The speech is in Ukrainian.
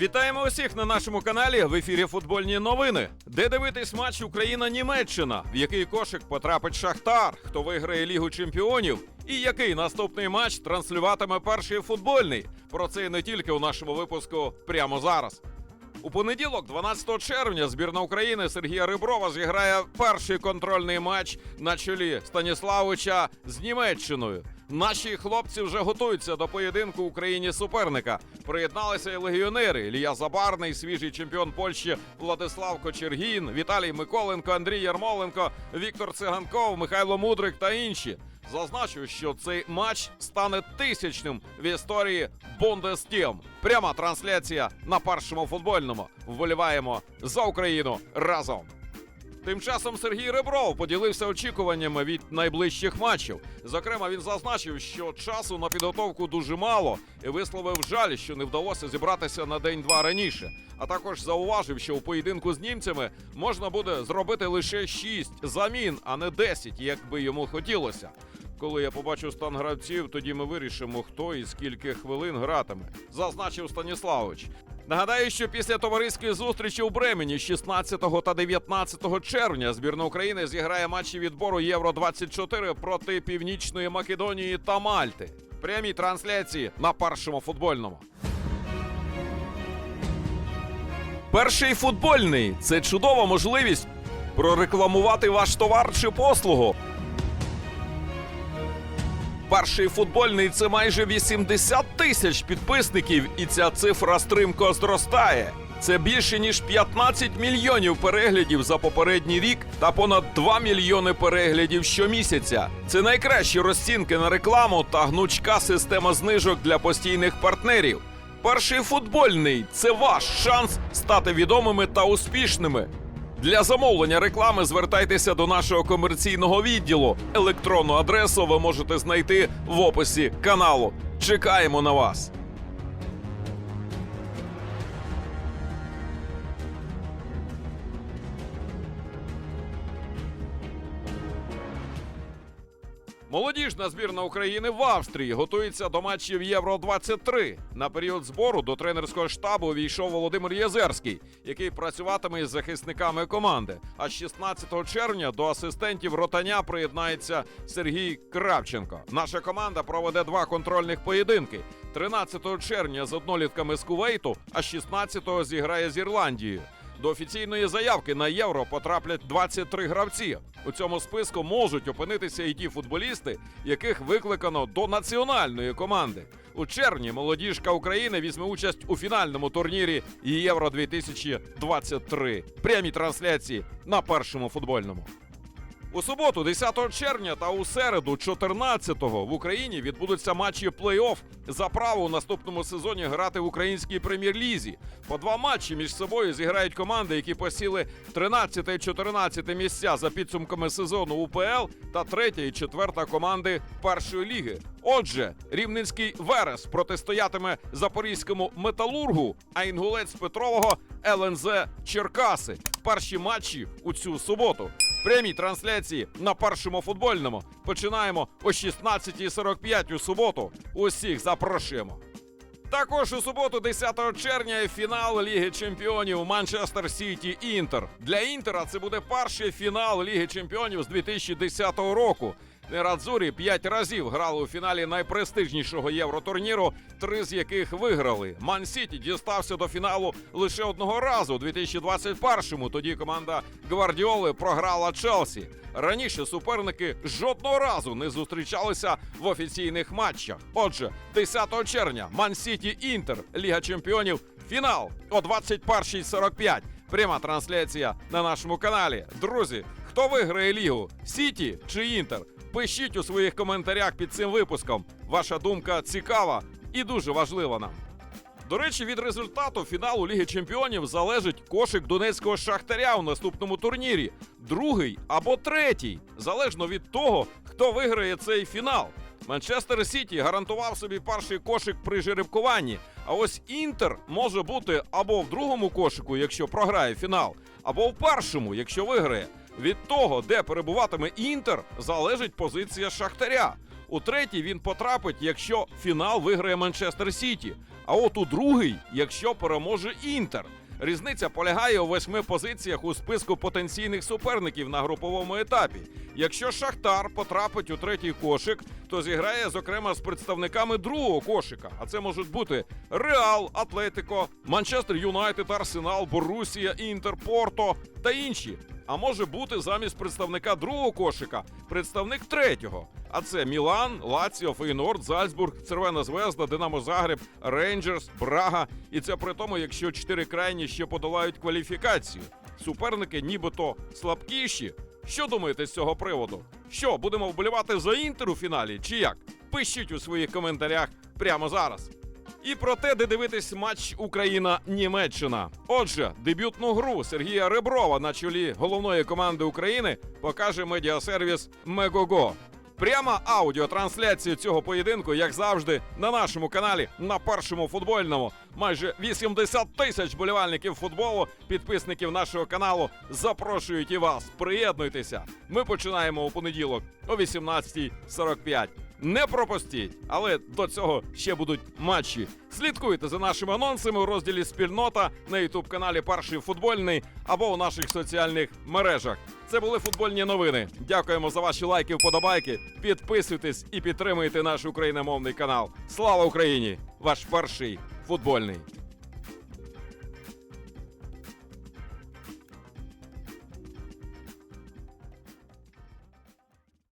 Вітаємо усіх на нашому каналі в ефірі футбольні новини. Де дивитись матч Україна-Німеччина, в який кошик потрапить Шахтар, хто виграє Лігу Чемпіонів, і який наступний матч транслюватиме перший футбольний. Про це і не тільки у нашому випуску прямо зараз. У понеділок, 12 червня, збірна України Сергія Риброва зіграє перший контрольний матч на чолі Станіславича з Німеччиною. Наші хлопці вже готуються до поєдинку Україні суперника. Приєдналися і легіонери Ілія Забарний, свіжий чемпіон Польщі Владислав Кочергін, Віталій Миколенко, Андрій Ярмоленко, Віктор Циганков, Михайло Мудрик та інші. Зазначу, що цей матч стане тисячним в історії Бундестім. Пряма трансляція на першому футбольному. Вболіваємо за Україну разом. Тим часом Сергій Ребров поділився очікуваннями від найближчих матчів. Зокрема, він зазначив, що часу на підготовку дуже мало, і висловив жаль, що не вдалося зібратися на день-два раніше. А також зауважив, що у поєдинку з німцями можна буде зробити лише 6 замін, а не 10, як би йому хотілося. Коли я побачу стан гравців, тоді ми вирішимо, хто і скільки хвилин гратиме, зазначив Станіславович. Нагадаю, що після товариської зустрічі у Бремені 16 та 19 червня збірна України зіграє матчі відбору Євро 24 проти Північної Македонії та Мальти. Прямі трансляції на першому футбольному. Перший футбольний це чудова можливість прорекламувати ваш товар чи послугу. Перший футбольний це майже 80 тисяч підписників, і ця цифра стрімко зростає. Це більше ніж 15 мільйонів переглядів за попередній рік та понад 2 мільйони переглядів щомісяця. Це найкращі розцінки на рекламу та гнучка система знижок для постійних партнерів. Перший футбольний це ваш шанс стати відомими та успішними. Для замовлення реклами звертайтеся до нашого комерційного відділу. Електронну адресу ви можете знайти в описі каналу. Чекаємо на вас. Молодіжна збірна України в Австрії готується до матчів Євро 23 На період збору до тренерського штабу увійшов Володимир Єзерський, який працюватиме із захисниками команди. А з 16 червня до асистентів ротаня приєднається Сергій Кравченко. Наша команда проведе два контрольних поєдинки. 13 червня з однолітками з Кувейту, а 16-го зіграє з Ірландією. До офіційної заявки на євро потраплять 23 гравці. У цьому списку можуть опинитися і ті футболісти, яких викликано до національної команди. У червні молодіжка України візьме участь у фінальному турнірі Євро 2023 Прямі трансляції на першому футбольному. У суботу, 10 червня та у середу, 14-го, в Україні відбудуться матчі плей-офф за право у наступному сезоні грати в українській прем'єр-лізі. По два матчі між собою зіграють команди, які посіли 13 і 14 місця за підсумками сезону УПЛ та 3 і 4 команди першої ліги. Отже, рівненський Верес протистоятиме запорізькому металургу, а інгулець Петрового ЛНЗ Черкаси. Перші матчі у цю суботу. Прямі трансляції на першому футбольному. Починаємо о 16.45 у суботу. Усіх запрошуємо. Також у суботу, 10 червня, фінал Ліги Чемпіонів Манчестер Сіті Інтер. Для Інтера це буде перший фінал Ліги Чемпіонів з 2010 року. Нерадзурі п'ять разів грали у фіналі найпрестижнішого євротурніру, три з яких виграли. Ман Сіті дістався до фіналу лише одного разу у 2021-му. Тоді команда Гвардіоли програла Челсі. Раніше суперники жодного разу не зустрічалися в офіційних матчах. Отже, 10 червня Ман Сіті Інтер, Ліга Чемпіонів, фінал о 21.45. Пряма трансляція на нашому каналі. Друзі, хто виграє лігу? Сіті чи Інтер? Пишіть у своїх коментарях під цим випуском. Ваша думка цікава і дуже важлива нам. До речі, від результату фіналу Ліги Чемпіонів залежить кошик донецького шахтаря у наступному турнірі, другий або третій, залежно від того, хто виграє цей фінал. Манчестер Сіті гарантував собі перший кошик при жеребкуванні. А ось Інтер може бути або в другому кошику, якщо програє фінал, або в першому, якщо виграє. Від того, де перебуватиме Інтер, залежить позиція Шахтаря. У третій він потрапить, якщо фінал виграє Манчестер Сіті. А от у другий, якщо переможе Інтер. Різниця полягає у восьми позиціях у списку потенційних суперників на груповому етапі. Якщо Шахтар потрапить у третій кошик, то зіграє зокрема з представниками другого кошика. А це можуть бути Реал, Атлетико, Манчестер Юнайтед, Арсенал, Борусія, Інтер, Порто та інші. А може бути замість представника другого кошика представник третього. А це Мілан, Лаціо, Фейнорд, Зальцбург, Червона Звезда, Динамо Загреб, Рейнджерс, Брага. І це при тому, якщо чотири крайні ще подолають кваліфікацію. Суперники нібито слабкіші. Що думаєте з цього приводу? Що будемо вболівати за інтер у фіналі? Чи як? Пишіть у своїх коментарях прямо зараз. І про те, де дивитись матч Україна-Німеччина. Отже, дебютну гру Сергія Реброва на чолі головної команди України покаже медіасервіс Мегого. Пряма аудіотрансляція цього поєдинку, як завжди, на нашому каналі на першому футбольному. Майже 80 тисяч болівальників футболу, підписників нашого каналу, запрошують і вас. Приєднуйтеся. Ми починаємо у понеділок о 18.45. Не пропустіть, але до цього ще будуть матчі. Слідкуйте за нашими анонсами у розділі Спільнота на ютуб каналі Перший футбольний або у наших соціальних мережах. Це були футбольні новини. Дякуємо за ваші лайки, вподобайки. Підписуйтесь і підтримуйте наш україномовний канал. Слава Україні! Ваш перший футбольний.